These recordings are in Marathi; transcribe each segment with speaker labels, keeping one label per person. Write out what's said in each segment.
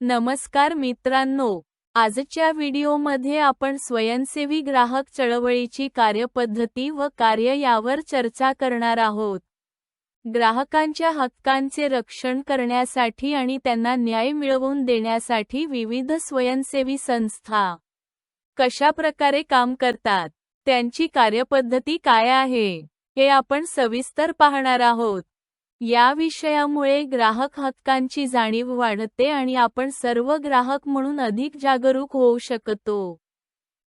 Speaker 1: नमस्कार मित्रांनो आजच्या व्हिडिओमध्ये आपण स्वयंसेवी ग्राहक चळवळीची कार्यपद्धती व कार्य यावर चर्चा करणार आहोत. ग्राहकांच्या हक्कांचे रक्षण करण्यासाठी आणि त्यांना न्याय मिळवून देण्यासाठी विविध स्वयंसेवी संस्था कशा प्रकारे काम करतात त्यांची कार्यपद्धती काय आहे हे आपण सविस्तर पाहणार आहोत. या विषयामुळे ग्राहक हक्कांची जाणीव वाढते आणि आपण सर्व ग्राहक म्हणून अधिक जागरूक होऊ शकतो.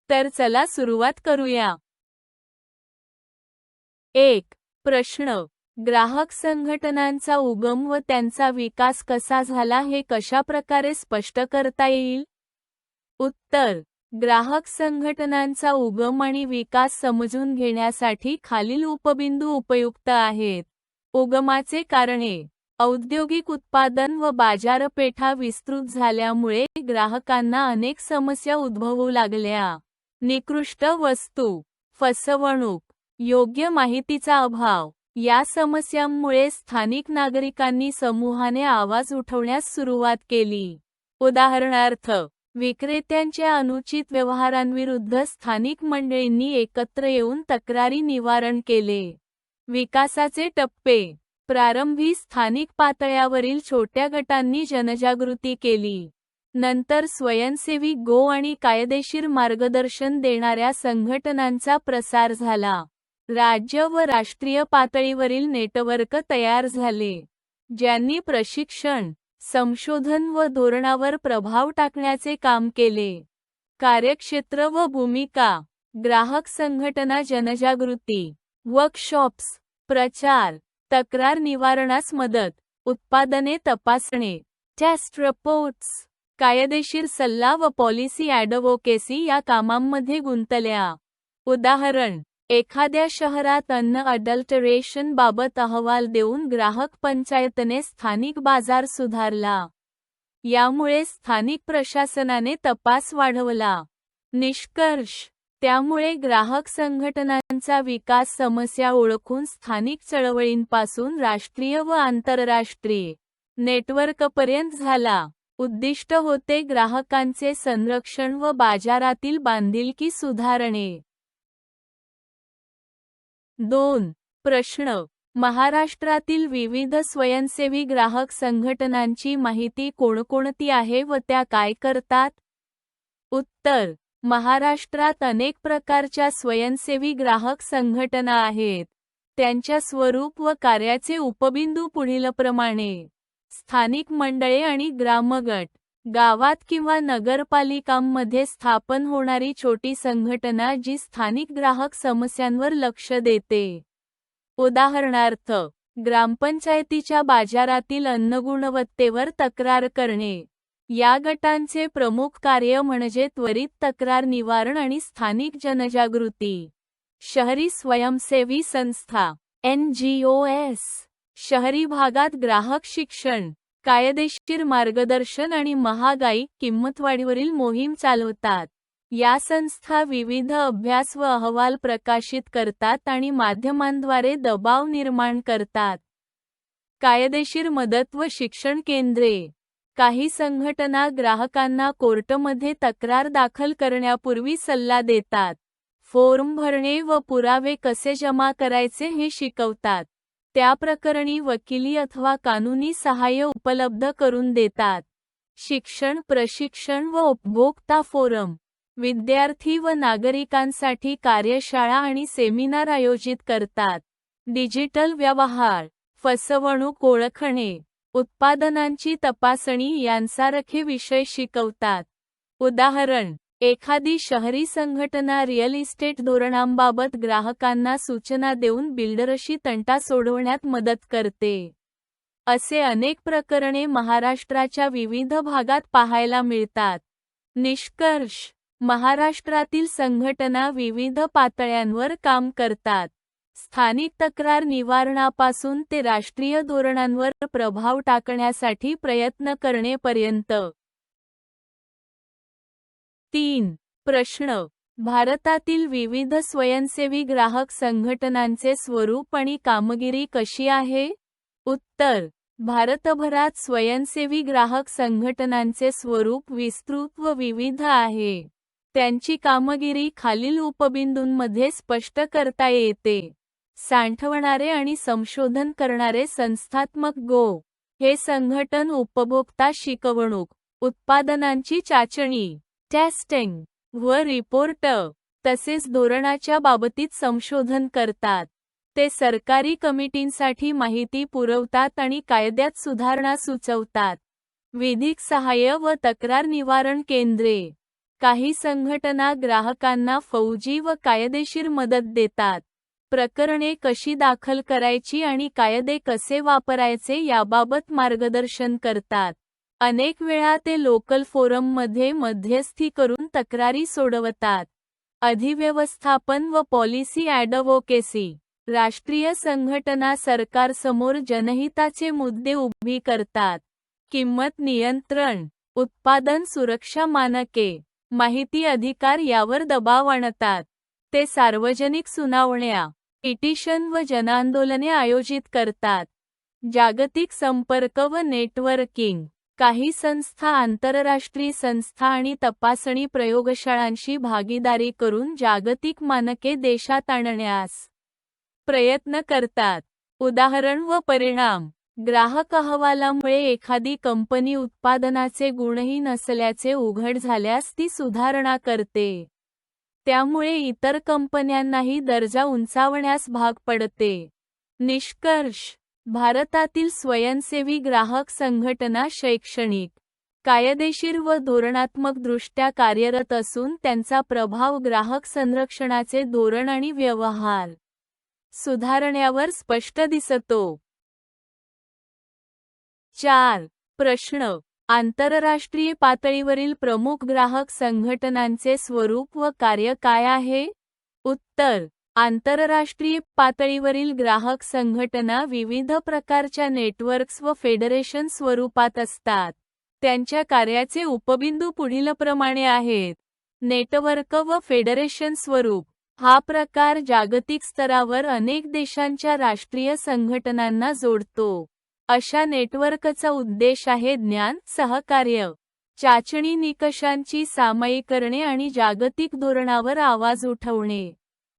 Speaker 1: तर चला सुरुवात करूया. एक प्रश्न. ग्राहक संघटनांचा उगम व त्यांचा विकास कसा झाला हे कशा प्रकारे स्पष्ट करता येईल? उत्तर. ग्राहक संघटनांचा उगम आणि विकास समजून घेण्यासाठी खालील उपबिंदू उपयुक्त आहेत. उगमाचे कारणे. औद्योगिक उत्पादन व बाजारपेठा विस्तृत झाल्यामुळे ग्राहकांना अनेक समस्या उद्भवू लागल्या. निकृष्ट वस्तू फसवणूक योग्य माहितीचा अभाव या समस्यांमुळे स्थानिक नागरिकांनी समूहाने आवाज उठवण्यास सुरुवात केली. उदाहरणार्थ विक्रेत्यांच्या अनुचित व्यवहारांविरुद्ध स्थानिक मंडळींनी एकत्र येऊन तक्रारी निवारण केले. विकासाचे टप्पे. प्रारंभी स्थानिक पातळ्यावरील छोट्या गटांनी जनजागृती केली. नंतर स्वयंसेवी गो आणि कायदेशीर मार्गदर्शन देणाऱ्या संघटनांचा प्रसार झाला. राज्य व राष्ट्रीय पातळीवरील नेटवर्क तयार झाले. ज्यांनी प्रशिक्षण संशोधन व धोरणावर प्रभाव टाकण्याचे काम केले. कार्यक्षेत्र व भूमिका ग्राहक संघटना जनजागृती वर्कशॉप्स प्रचार तक्रार निवारणास मदत उत्पादने तपासणे टेस्ट रिपोर्ट्स कायदेशीर सल्ला व पॉलिसी ॲडव्होकेसी या कामांमध्ये गुंतल्या. उदाहरण एखाद्या शहरात अन्न अडल्टरेशन बाबत अहवाल देऊन ग्राहक पंचायतने स्थानिक बाजार सुधारला. यामुळे स्थानिक प्रशासनाने तपास वाढवला. निष्कर्ष त्यामुळे ग्राहक संघटनांचा विकास समस्या ओळखून स्थानिक चळवळींपासून राष्ट्रीय व आंतरराष्ट्रीय नेटवर्कपर्यंत झाला. उद्दिष्ट होते ग्राहकांचे संरक्षण व बाजारातील बांधिलकी सुधारणे. दोन. प्रश्न. महाराष्ट्रातील विविध स्वयंसेवी ग्राहक संघटनांची माहिती कोणकोणती आहे व त्या काय करतात? उत्तर. महाराष्ट्रात अनेक प्रकारच्या स्वयंसेवी ग्राहक संघटना आहेत. त्यांच्या स्वरूप व कार्याचे उपबिंदू पुढीलप्रमाणे. स्थानिक मंडळे आणि ग्रामगट गावात किंवा नगरपालिकांमध्ये स्थापन होणारी छोटी संघटना जी स्थानिक ग्राहक समस्यांवर लक्ष देते. उदाहरणार्थ ग्रामपंचायतीच्या बाजारातील अन्नगुणवत्तेवर तक्रार करणे. या गटांचे प्रमुख कार्य म्हणजे त्वरित तक्रार निवारण आणि स्थानिक जनजागृती. शहरी स्वयंसेवी संस्था एन जी शहरी भागात ग्राहक शिक्षण कायदेशीर मार्गदर्शन आणि महागाई किंमतवाढीवरील मोहीम चालवतात. या संस्था विविध अभ्यास व अहवाल प्रकाशित करतात आणि माध्यमांद्वारे दबाव निर्माण करतात. कायदेशीर मदत व शिक्षण केंद्रे. काही संघटना ग्राहकांना कोर्टमध्ये तक्रार दाखल करण्यापूर्वी सल्ला देतात. फॉर्म भरणे व पुरावे कसे जमा करायचे हे शिकवतात. त्या प्रकरणी वकिली अथवा कानूनी सहाय्य उपलब्ध करून देतात. शिक्षण प्रशिक्षण व उपभोक्ता फोरम. विद्यार्थी व नागरिकांसाठी कार्यशाळा आणि सेमिनार आयोजित करतात. डिजिटल व्यवहार. फसवणूक ओळखणे. उत्पादनांची तपासणी यांसारखे विषय शिकवतात. उदाहरण एखादी शहरी संघटना रिअल इस्टेट धोरणांबाबत ग्राहकांना सूचना देऊन बिल्डरशी तंटा सोडवण्यात मदत करते. असे अनेक प्रकरणे महाराष्ट्राच्या विविध भागात पाहायला मिळतात. निष्कर्ष महाराष्ट्रातील संघटना विविध पातळ्यांवर काम करतात. स्थानिक तक्रार निवारणापासून ते राष्ट्रीय धोरणांवर प्रभाव टाकण्यासाठी प्रयत्न करणेपर्यंत. तीन. प्रश्न. भारतातील विविध स्वयंसेवी ग्राहक संघटनांचे स्वरूप आणि कामगिरी कशी आहे? उत्तर. भारतभरात स्वयंसेवी ग्राहक संघटनांचे स्वरूप विस्तृत व विविध आहे. त्यांची कामगिरी खालील उपबिंदूंमध्ये स्पष्ट करता येते. सांठवणारे आणि संशोधन करणारे संस्थात्मक गो. हे संघटन उपभोक्ता शिकवणूक उत्पादनांची चाचणी टेस्टिंग व रिपोर्ट तसेच धोरणाच्या बाबतीत संशोधन करतात. ते सरकारी कमिटींसाठी माहिती पुरवतात आणि कायद्यात सुधारणा सुचवतात. विधिक सहाय्य व तक्रार निवारण केंद्रे. काही संघटना ग्राहकांना फौजी व कायदेशीर मदत देतात. प्रकरणे कशी दाखल करायची आणि कायदे कसे वापरायचे याबाबत मार्गदर्शन करतात. अनेक वेळा ते लोकल फोरममध्ये मध्यस्थी करून तक्रारी सोडवतात. अधिव्यवस्थापन व पॉलिसी ॲडव्होकेसी. राष्ट्रीय संघटना सरकारसमोर जनहिताचे मुद्दे उभी करतात. किंमत नियंत्रण उत्पादन सुरक्षा मानके माहिती अधिकार यावर दबाव आणतात. ते सार्वजनिक सुनावण्या पिटिशन व जनांदोलने आयोजित करतात. जागतिक संपर्क व नेटवर्किंग काही संस्था आंतरराष्ट्रीय संस्था आणि तपासणी प्रयोगशाळांशी भागीदारी करून जागतिक मानके देशात आणण्यास प्रयत्न करतात. उदाहरण व परिणाम ग्राहक अहवालामुळे एखादी कंपनी उत्पादनाचे गुणही नसल्याचे उघड झाल्यास ती सुधारणा करते. त्यामुळे इतर कंपन्यांनाही दर्जा उंचावण्यास भाग पडते. निष्कर्ष. भारतातील स्वयंसेवी ग्राहक संघटना शैक्षणिक कायदेशीर व धोरणात्मकदृष्ट्या कार्यरत असून त्यांचा प्रभाव ग्राहक संरक्षणाचे धोरण आणि व्यवहार सुधारण्यावर स्पष्ट दिसतो. चार. प्रश्न. आंतरराष्ट्रीय पातळीवरील प्रमुख ग्राहक संघटनांचे स्वरूप व कार्य काय आहे? उत्तर. आंतरराष्ट्रीय पातळीवरील ग्राहक संघटना विविध प्रकारच्या नेटवर्क्स व फेडरेशन स्वरूपात असतात. त्यांच्या कार्याचे उपबिंदू पुढीलप्रमाणे आहेत. नेटवर्क व फेडरेशन स्वरूप. हा प्रकार जागतिक स्तरावर अनेक देशांच्या राष्ट्रीय संघटनांना जोडतो. अशा नेटवर्कचा उद्देश आहे ज्ञान सहकार्य. चाचणी निकषांची सामायिकरणे आणि जागतिक धोरणावर आवाज उठवणे.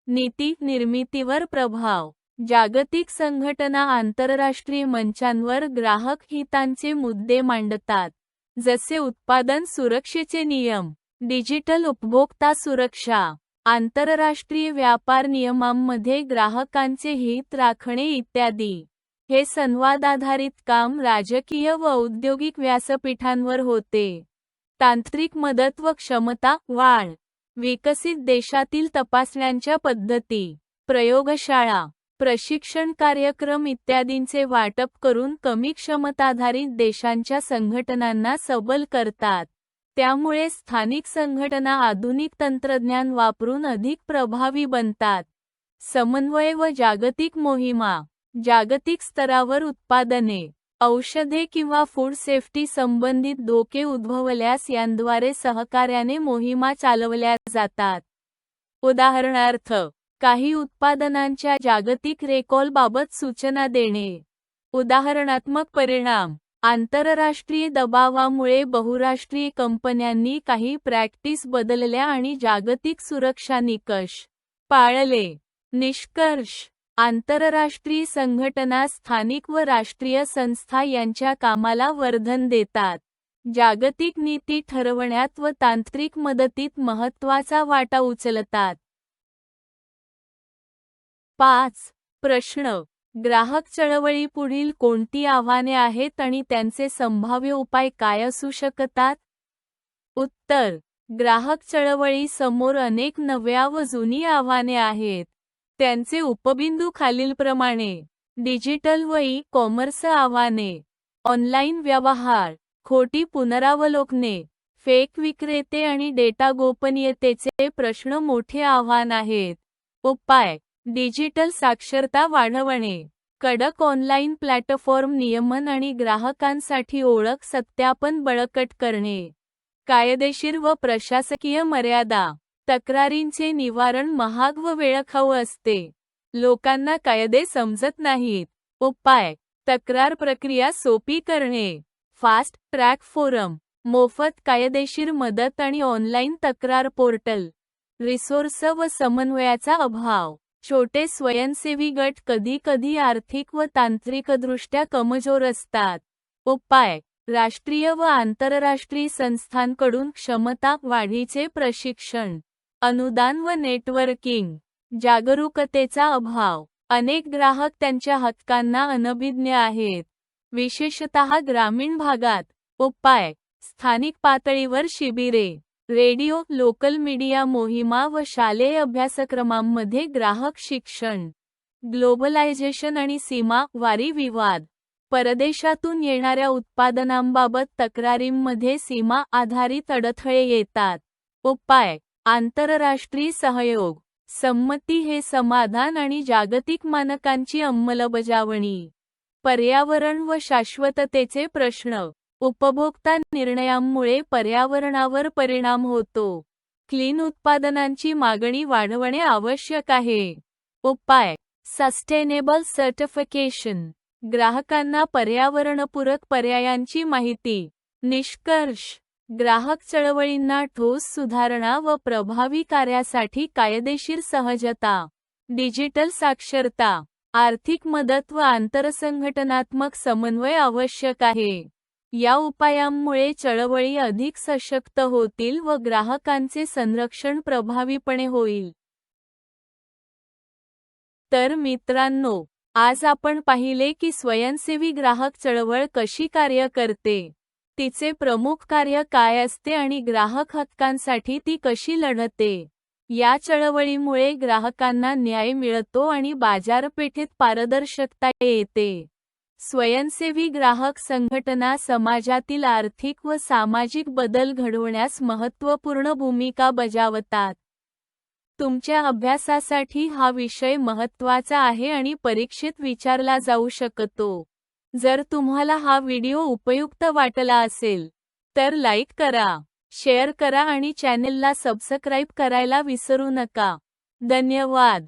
Speaker 1: नीती निर्मितीवर प्रभाव. जागतिक संघटना आंतरराष्ट्रीय मंचांवर ग्राहक हितांचे मुद्दे मांडतात. जसे उत्पादन सुरक्षेचे नियम डिजिटल उपभोक्ता सुरक्षा आंतरराष्ट्रीय व्यापार नियमांमध्ये ग्राहकांचे हित राखणे इत्यादी. हे संवाद आधारित काम राजकीय व औद्योगिक व्यासपीठांवर होते. तांत्रिक मदत व क्षमता वाढ. विकसित देशातील तपासण्यांच्या पद्धती. प्रयोगशाळा. प्रशिक्षण कार्यक्रम इत्यादींचे वाटप करून कमी क्षमताधारित देशांच्या संघटनांना सबल करतात. त्यामुळे स्थानिक संघटना आधुनिक तंत्रज्ञान वापरून अधिक प्रभावी बनतात. समन्वय व जागतिक मोहिमा. जागतिक स्तरावर उत्पादने औषधे किंवा फूड सेफ्टी संबंधित धोके उद्भवल्यास यांद्वारे सहकार्याने मोहिमा चालवल्या जातात. उदाहरणार्थ काही उत्पादनांच्या जागतिक रेकॉलबाबत सूचना देणे. उदाहरणात्मक परिणाम आंतरराष्ट्रीय दबावामुळे बहुराष्ट्रीय कंपन्यांनी काही प्रॅक्टिस बदलल्या आणि जागतिक सुरक्षा निकष पाळले. निष्कर्ष आंतरराष्ट्रीय संघटना स्थानिक व राष्ट्रीय संस्था यांच्या कामाला वर्धन देतात. जागतिक नीती ठरवण्यात व तांत्रिक मदतीत महत्त्वाचा वाटा उचलतात. पाच. प्रश्न. ग्राहक चळवळी पुढील कोणती आव्हाने आहेत आणि त्यांचे संभाव्य उपाय काय असू शकतात? उत्तर. ग्राहक चळवळी समोर अनेक नव्या व जुनी आव्हाने आहेत. त्यांचे उपबिंदू खालीलप्रमाणे. डिजिटल व ई कॉमर्स आव्हाने. ऑनलाईन व्यवहार. खोटी पुनरावलोकने. फेक विक्रेते आणि डेटा गोपनीयतेचे प्रश्न मोठे आव्हान आहेत. उपाय. डिजिटल साक्षरता वाढवणे. कडक ऑनलाईन प्लॅटफॉर्म नियमन आणि ग्राहकांसाठी ओळख सत्यापन बळकट करणे. कायदेशीर व प्रशासकीय मर्यादा. तक्रारींचे निवारण महाग व वेळखाऊ असते. लोकांना कायदे समजत नाहीत. उपाय. तक्रार प्रक्रिया सोपी करणे. Fast track forum. मोफत कायदेशीर मदत आणि ऑनलाईन तक्रार पोर्टल. रिसोर्स व समन्वयाचा अभाव. छोटे स्वयंसेवी गट कधी कधी आर्थिक व तांत्रिकदृष्ट्या कमजोर असतात. उपाय. राष्ट्रीय व आंतरराष्ट्रीय संस्थांकडून क्षमता वाढीचे प्रशिक्षण. अनुदान व नेटवर्किंग जागरूकतेचा अभाव. अनेक ग्राहक त्यांच्या हक्कांना अनभिज्ञ आहेत. विशेषतः ग्रामीण भागात उपाय स्थानिक पातळीवर शिबिरे रेडिओ लोकल मीडिया मोहिमा व शालेय अभ्यासक्रमांमध्ये ग्राहक शिक्षण ग्लोबलायझेशन आणि सीमा वारी विवाद. परदेशातून येणाऱ्या उत्पादनांबाबत तक्रारींमध्ये सीमा आधारित अडथळे येतात. उपाय आंतरराष्ट्रीय सहयोग संमती हे समाधान आणि जागतिक मानकांची अंमलबजावणी पर्यावरण व शाश्वततेचे प्रश्न उपभोक्ता निर्णयांमुळे पर्यावरणावर परिणाम होतो क्लीन उत्पादनांची मागणी वाढवणे आवश्यक आहे. उपाय सस्टेनेबल सर्टिफिकेशन ग्राहकांना पर्यावरणपूरक पर्यायांची माहिती निष्कर्ष ग्राहक चळवळींना ठोस सुधारणा व प्रभावी कार्यासाठी कायदेशीर सहजता डिजिटल साक्षरता आर्थिक मदत व आंतरसंघटनात्मक समन्वय आवश्यक आहे. या उपायांमुळे चळवळी अधिक सशक्त होतील व ग्राहकांचे संरक्षण प्रभावीपणे होईल. तर मित्रांनो आज आपण पाहिले की स्वयंसेवी ग्राहक चळवळ कशी कार्य करते. तिचे प्रमुख कार्य काय असते आणि ग्राहक हक्कांसाठी ती कशी लढते? या चळवळीमुळे ग्राहकांना न्याय मिळतो आणि बाजारपेठेत पारदर्शकता येते. स्वयंसेवी ग्राहक संघटना समाजातील आर्थिक व सामाजिक बदल घडवण्यास महत्त्वपूर्ण भूमिका बजावतात. तुमच्या अभ्यासासाठी हा विषय महत्त्वाचा आहे आणि परीक्षेत विचारला जाऊ शकतो. जर तुम्हाला हा व्हिडिओ उपयुक्त वाटला असेल तर लाईक करा शेअर करा आणि चॅनेलला सबस्क्राईब करायला विसरू नका. धन्यवाद.